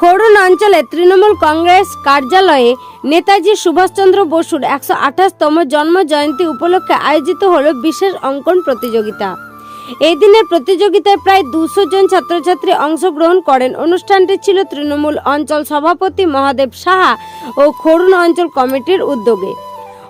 খোরুন অঞ্চলে তৃণমূল কংগ্রেস কার্যালয়ে নেতাজি সুভাষচন্দ্র বসুর একশো আঠাশতম জন্ম জয়ন্তী উপলক্ষে আয়োজিত হল বিশেষ অঙ্কন প্রতিযোগিতা। এই দিনের প্রতিযোগিতায় প্রায় দুশো জন ছাত্রছাত্রী অংশগ্রহণ করেন। অনুষ্ঠানটি ছিল তৃণমূল অঞ্চল সভাপতি মহাদেব সাহা ও খরুন অঞ্চল কমিটির উদ্যোগে।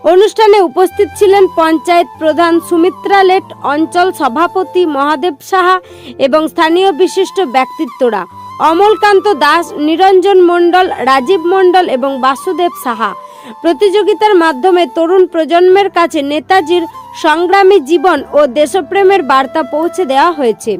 অনুষ্ঠানে উপস্থিত ছিলেন পঞ্চায়েত প্রধান সুমিত্রা লেট, অঞ্চল সভাপতি মহাদেব সাহা এবং স্থানীয় বিশিষ্ট ব্যক্তিত্বরা। অমলকান্ত দাস, নিরঞ্জন মণ্ডল, রাজীব মণ্ডল এবং বাসুদেব সাহা। প্রতিযোগিতার মাধ্যমে তরুণ প্রজন্মের কাছে নেতাজির সংগ্রামী জীবন ও দেশপ্রেমের বার্তা পৌঁছে দেওয়া হয়েছে।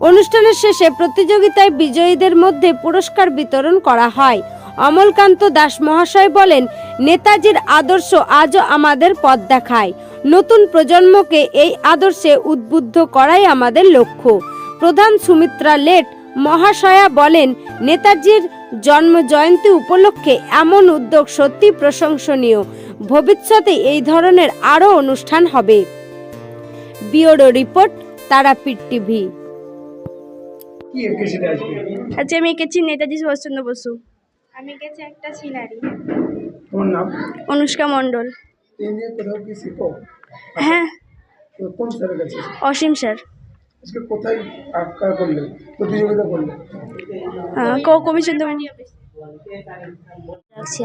অনুষ্ঠানের শেষে প্রতিযোগিতায় বিজয়ীদের মধ্যে পুরস্কার বিতরণ করা হয়। অমলকান্ত দাস মহাশয় বলেন নেতাজির আদর্শ আজও আমাদের পথ দেখায়। নতুন প্রজন্মকে এই আদর্শে উদ্বুদ্ধ করাই আমাদের লক্ষ্য। প্রধান সুমিত্রা লেট মহাশয়া বলেন নেতাজির জন্ম জয়ন্তী উপলক্ষে এমন উদ্যোগ সত্যি প্রশংসনীয়। ভবিষ্যতে এই ধরনের আরও অনুষ্ঠান হবে। Bureau report Tarapith TV. আজকে? আচ্ছা আমি এঁকেছি নেতাজি সুভাষচন্দ্র বসু। আমি গেছি একটা সিনারি তোমার নাম? অনুষ্কা মণ্ডল। এই কোথাও কি শিখো? হ্যাঁ। কোন স্যারের কাছে? অসীম স্যার। আজকে কোথায় আঁকা করলে? প্রতিযোগিতা হ্যাঁ, আজকে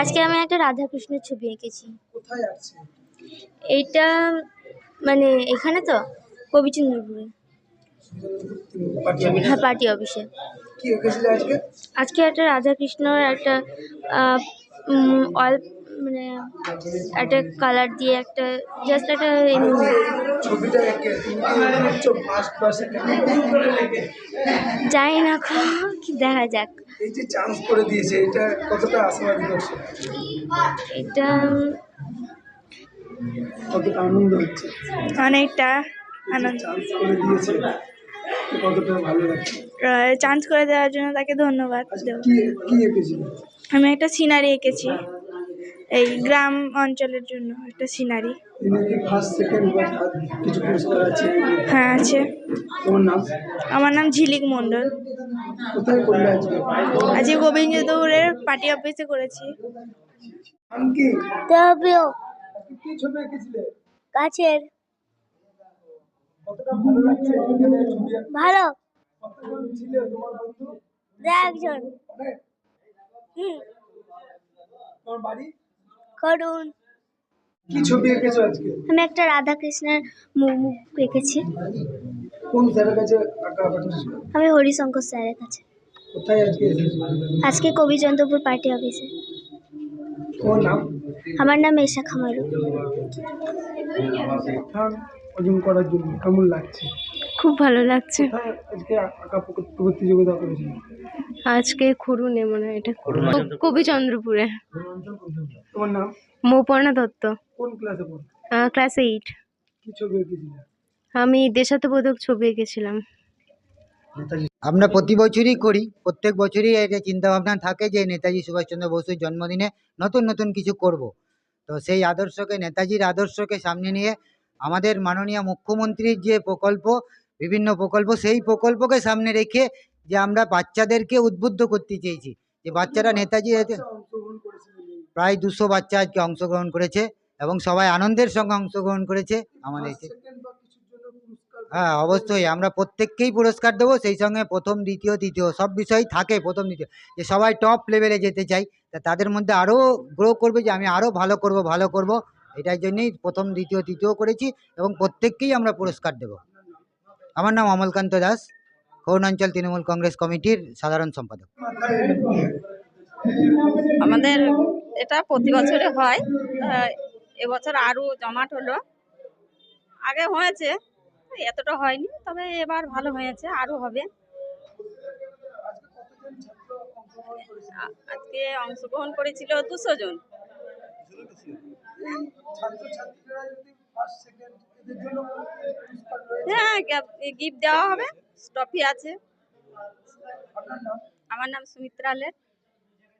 আজকে আমি একটা রাধাকৃষ্ণের ছবি এঁকেছি। এইটা মানে এখানে তো? কবিচন্দ্রপুরে। হ্যাঁ পার্টি অফিসে। কি আজকে? আজকে একটা রাধাকৃষ্ণর একটা আহ, উম, অল মানে একটা কালার দিয়ে একটা জাস্ট একটা জানি না কি দেখা যাক। এই যে চান্স করে দিয়েছে এটা কতটা আশাবাদী করছে এটা কতটা আনন্দ হচ্ছে? অনেকটা আনন্দ। চান্স করে দিয়েছে। তো কতটা ভালো লাগছে? চান্স করে দেওয়ার জন্য তাকে ধন্যবাদ এঁকেছিলে? আমি একটা সিনারি এঁকেছি। এই গ্রাম অঞ্চলের জন্য একটা সিনারি। হ্যাঁ আছে। আমার নাম ঝিলিক মণ্ডল। আজকে? আজকে গোবিন্দপুরের পার্টি অফিসে করেছি। নাম কি? তবেও কি ছবি এঁকেছিলে? গাছের কতটা ভালো লাগছে এখানে ছবি আঁকতে? ভালো কতজন ছিলে তোমার বন্ধু? একজন। করুন। কি ছবি এঁকেছো আজকে? আমি একটা রাধাকৃষ্ণের মু- মুখ এঁকেছি। কোন স্যারের কাছে আমি হরিশঙ্কর স্যারের কাছে। কোথায় আজকে আজকে কবিচন্দ্রপুর পার্টি অফিসে। তোমার নাম? আমার নাম এশা খামারু। অর্জন করার জন্য কেমন লাগছে? খুব ভালো লাগছে। আজকে আঁকা প্র- প্রতিযোগিতা করেছিল আজকে খুরুনে মনে হয় এটা। কবিচন্দ্রপুরে। তোমার নাম? মৌপর্ণা দত্ত। কোন ক্লাসে পড়ো? ক্লাস এইট কি ছবি এঁকেছিলে? আমি দেশাত্মবোধক ছবি এঁকেছিলাম। আমরা প্রতি বছরই করি প্রত্যেক বছরই একটা চিন্তাভাবনা থাকে যে নেতাজি সুভাষচন্দ্র বসুর জন্মদিনে নতুন নতুন কিছু করব। তো সেই আদর্শকে নেতাজির আদর্শকে সামনে নিয়ে আমাদের মাননীয় মুখ্যমন্ত্রীর যে প্রকল্প বিভিন্ন প্রকল্প সেই প্রকল্পকে সামনে রেখে যে আমরা বাচ্চাদেরকে উদ্বুদ্ধ করতে চেয়েছি। যে বাচ্চারা নেতাজি প্রায় দুশো বাচ্চা আজকে অংশগ্রহণ করেছে এবং সবাই আনন্দের সঙ্গে অংশগ্রহণ করেছে। আমাদের হ্যাঁ অবশ্যই। আমরা প্রত্যেককেই পুরস্কার দেবো, সেই সঙ্গে প্রথম, দ্বিতীয়, তৃতীয়, সব বিষয়ই থাকে প্রথম, দ্বিতীয়। যে সবাই টপ লেভেলে যেতে চাই, তা তাদের মধ্যে আরও গ্রো করবে যে আমি আরও ভালো করব ভালো করব। এটার জন্যই প্রথম, দ্বিতীয়, তৃতীয় করেছি এবং প্রত্যেককেই আমরা পুরস্কার দেব। আমার নাম অমলকান্ত দাস করুণাঞ্চল তৃণমূল কংগ্রেস কমিটির সাধারণ সম্পাদক। আমাদের এটা প্রতি বছরে হয়। এবছর আরও জমাট হলো। আগে হয়েছে এতটা হয়নি, তবে এবার ভালো হয়েছে, আরও হবে। আজকে অংশগ্রহণ করেছিল দুশো জন। হ্যাঁ গিফট দেওয়া হবে, ট্রফি আছে। আমার নাম সুমিত্রা লেট।